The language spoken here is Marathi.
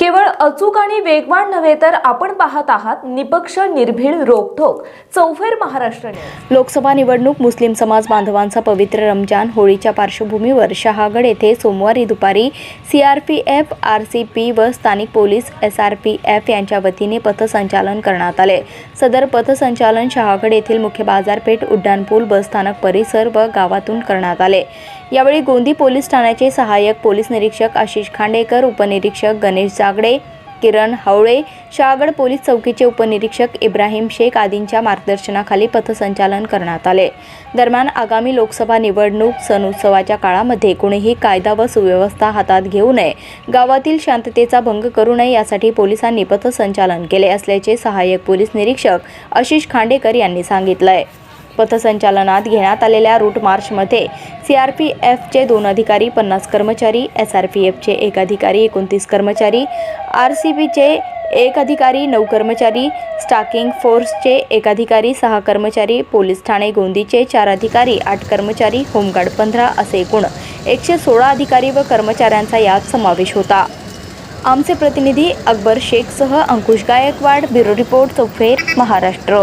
केवळ अचूक आणि वेगवान नव्हे तर आपण पाहत आहात निपक्ष निर्भीड रोखोक चौफेर महाराष्ट्र लोकसभा निवडणूक मुस्लिम समाज बांधवांचा पवित्र रमजान होळीच्या पार्श्वभूमीवर शहागड येथे सोमवारी दुपारी सीआरपीएफ आरसीपी व स्थानिक पोलीस एसआरपीएफ यांच्या वतीने पथसंचालन करण्यात आले. सदर पथसंचालन शहागड येथील मुख्य बाजारपेठ उड्डाणपूल बसस्थानक परिसर व गावातून करण्यात आले. यावेळी गोंदी पोलीस ठाण्याचे सहाय्यक पोलीस निरीक्षक आशिष खांडेकर उपनिरीक्षक गणेश शागडे किरण हावळे शहागड पोलीस चौकीचे उपनिरीक्षक इब्राहिम शेख आदींच्या मार्गदर्शनाखाली पथसंचालन करण्यात आले. दरम्यान आगामी लोकसभा निवडणूक सण उत्सवाच्या काळामध्ये कोणीही कायदा व सुव्यवस्था हातात घेऊ नये गावातील शांततेचा भंग करू नये यासाठी पोलिसांनी पथसंचालन केले असल्याचे सहाय्यक पोलीस निरीक्षक आशिष खांडेकर यांनी सांगितलंय. पथसंचालनात घेण्यात आलेल्या रूट मार्चमध्ये सी आर पी एफचे दोन अधिकारी पन्नास कर्मचारी एस आर पी एफचे एक अधिकारी एकोणतीस कर्मचारी आर सी बीचे एक अधिकारी नऊ कर्मचारी स्टाकिंग फोर्सचे एक अधिकारी सहा कर्मचारी पोलीस ठाणे गोंदीचे चार अधिकारी आठ कर्मचारी होमगार्ड पंधरा असे एकूण एकशे सोळा अधिकारी व कर्मचाऱ्यांचा यात समावेश होता. आमचे प्रतिनिधी अकबर शेखसह अंकुश गायकवाड ब्युरो रिपोर्ट चौफेर महाराष्ट्र.